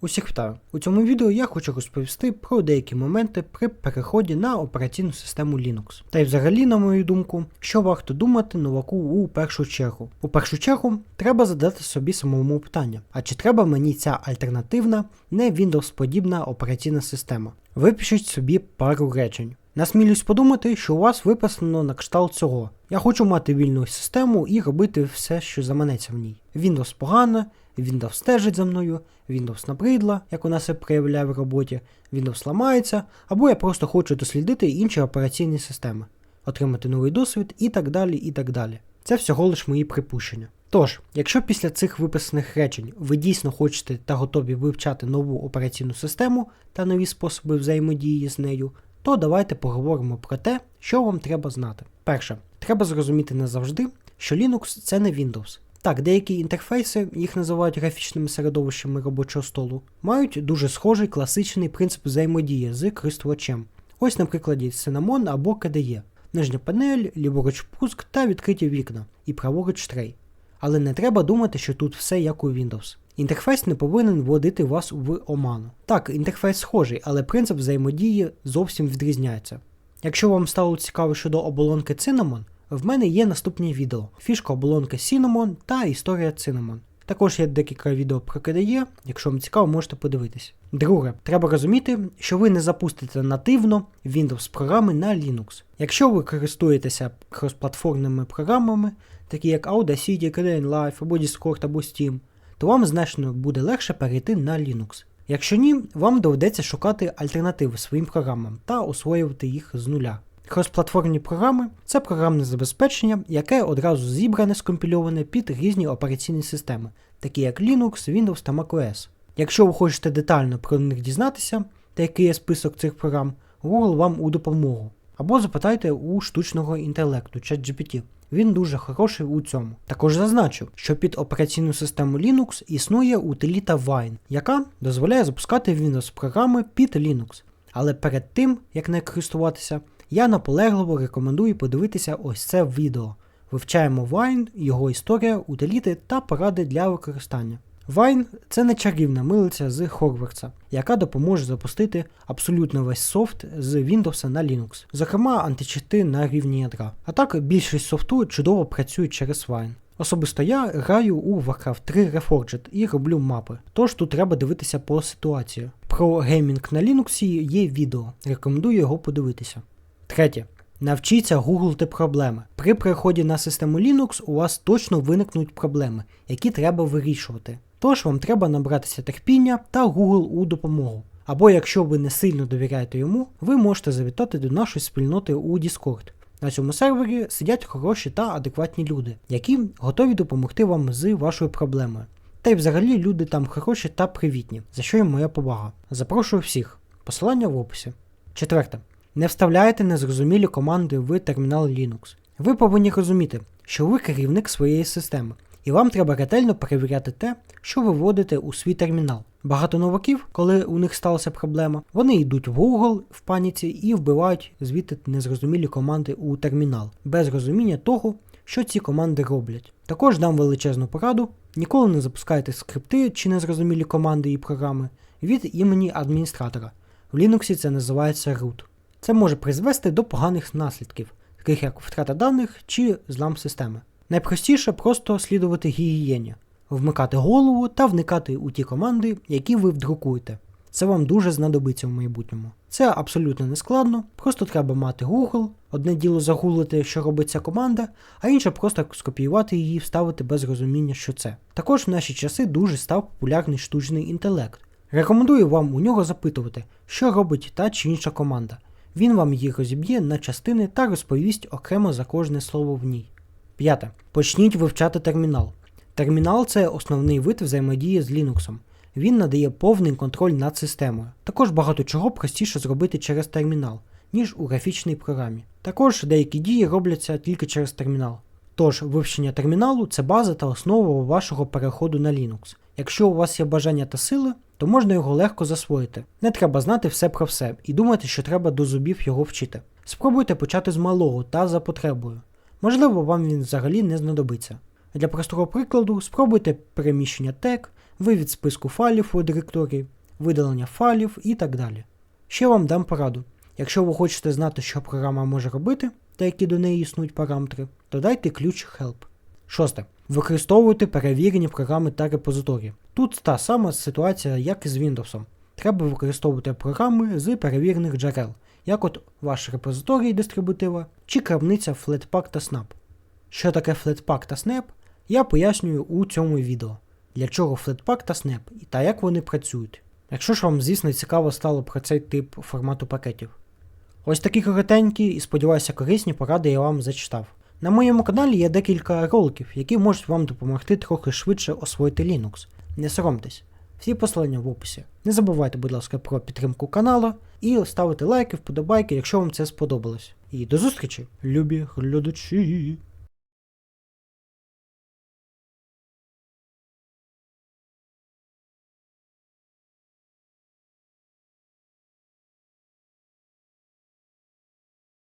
Усіх вітаю! У цьому відео я хочу розповісти про деякі моменти при переході на операційну систему Linux. Та й взагалі, на мою думку, що варто думати новаку у першу чергу. У першу чергу треба задати собі самому питання: а чи треба мені ця альтернативна, не Windows подібна операційна система? Випишіть собі пару речень. Насмілюсь подумати, що у вас виписано на кшталт цього. Я хочу мати вільну систему і робити все, що заманеться в ній. Windows погано, Windows стежить за мною, Windows набридла, як вона себе проявляє в роботі, Windows ламається, або я просто хочу дослідити інші операційні системи, отримати новий досвід і так далі. і так далі. Це всього лиш мої припущення. Тож, якщо після цих виписаних речень ви дійсно хочете та готові вивчати нову операційну систему та нові способи взаємодії з нею, то давайте поговоримо про те, що вам треба знати. Перше, треба зрозуміти назавжди, що Linux це не Windows. Так, деякі інтерфейси, їх називають графічними середовищами робочого столу, мають дуже схожий класичний принцип взаємодії з користувачем. Ось на прикладі Cinnamon або KDE. Нижня панель, ліворуч пуск та відкриті вікна, і праворуч трей. Але не треба думати, що тут все як у Windows. Інтерфейс не повинен вводити вас в оману. Так, інтерфейс схожий, але принцип взаємодії зовсім відрізняється. Якщо вам стало цікаво щодо оболонки Cinnamon, в мене є наступні відео: фішка оболонки Cinnamon та історія Cinnamon. Також є декілька відео про KDE, якщо вам цікаво, можете подивитись. Друге, треба розуміти, що ви не запустите нативно Windows програми на Linux. Якщо ви користуєтеся кросплатформними програмами, такі як Audacity, KDE Live або Discord або Steam, то вам значно буде легше перейти на Linux. Якщо ні, вам доведеться шукати альтернативи своїм програмам та освоювати їх з нуля. Кросплатформні програми це програмне забезпечення, яке одразу зібране скомпільоване під різні операційні системи, такі як Linux, Windows та macOS. Якщо ви хочете детально про них дізнатися, та який є список цих програм, Google вам у допомогу. Або запитайте у штучного інтелекту ChatGPT. Він дуже хороший у цьому. Також зазначу, що під операційну систему Linux існує утиліта Wine, яка дозволяє запускати Windows програми під Linux. Але перед тим, як не користуватися, я наполегливо рекомендую подивитися ось це відео. Вивчаємо Wine, його історія, утиліти та поради для використання. Wine – це не чарівна милиця з Хорвардса, яка допоможе запустити абсолютно весь софт з Windows на Linux, зокрема античити на рівні ядра. А так більшість софту чудово працює через Wine. Особисто я граю у Warcraft 3 Reforged і роблю мапи, тож тут треба дивитися по ситуації. Про геймінг на Linux є відео, рекомендую його подивитися. Третє. Навчіться гуглити проблеми. При переході на систему Linux у вас точно виникнуть проблеми, які треба вирішувати. Тож вам треба набратися терпіння та Google у допомогу. Або якщо ви не сильно довіряєте йому, ви можете завітати до нашої спільноти у Discord. На цьому сервері сидять хороші та адекватні люди, які готові допомогти вам з вашою проблемою. Та й взагалі люди там хороші та привітні, за що їм моя повага. Запрошую всіх. Посилання в описі. Четверте. Не вставляйте незрозумілі команди в термінал Linux. Ви повинні розуміти, що ви керівник своєї системи, і вам треба ретельно перевіряти те, що ви вводите у свій термінал. Багато новаків, коли у них сталася проблема, вони йдуть в Google в паніці і вбивають звідти незрозумілі команди у термінал, без розуміння того, що ці команди роблять. Також дам величезну пораду: ніколи не запускайте скрипти чи незрозумілі команди і програми від імені адміністратора. В Linux це називається root. Це може призвести до поганих наслідків, таких як втрата даних чи злам системи. Найпростіше просто слідувати гігієні, вмикати голову та вникати у ті команди, які ви вдрукуєте. Це вам дуже знадобиться в майбутньому. Це абсолютно не складно, просто треба мати Google, одне діло загуглити, що робить ця команда, а інше просто скопіювати її і вставити без розуміння, що це. Також в наші часи дуже став популярний штучний інтелект. Рекомендую вам у нього запитувати, що робить та чи інша команда. Він вам їх розіб'є на частини та розповість окремо за кожне слово в ній. П'яте. Почніть вивчати термінал. Термінал це основний вид взаємодії з Linux. Він надає повний контроль над системою. Також багато чого простіше зробити через термінал, ніж у графічній програмі. Також деякі дії робляться тільки через термінал. Тож, вивчення терміналу це база та основа вашого переходу на Linux. Якщо у вас є бажання та сили, то можна його легко засвоїти. Не треба знати все про все і думати, що треба до зубів його вчити. Спробуйте почати з малого та за потребою. Можливо, вам він взагалі не знадобиться. Для простого прикладу, спробуйте переміщення тег, вивід списку файлів у директорії, видалення файлів і так далі. Ще вам дам пораду. Якщо ви хочете знати, що програма може робити, та які до неї існують параметри, то дайте ключ Help. Шосте. Використовуйте перевірені програми та репозиторії. Тут та сама ситуація, як і з Windows. Треба використовувати програми з перевірених джерел, як от ваш репозиторій дистрибутива чи крамниця Flatpak та Snap. Що таке Flatpak та Snap, я пояснюю у цьому відео. Для чого Flatpak та Snap і та як вони працюють. Якщо ж вам, звісно, цікаво стало про цей тип формату пакетів. Ось такі коротенькі і сподіваюся корисні поради я вам зачитав. На моєму каналі є декілька роликів, які можуть вам допомогти трохи швидше освоїти Linux. Не соромтесь. Всі посилання в описі. Не забувайте, будь ласка, про підтримку каналу і ставити лайки, вподобайки, якщо вам це сподобалось. І до зустрічі, любі глядачі!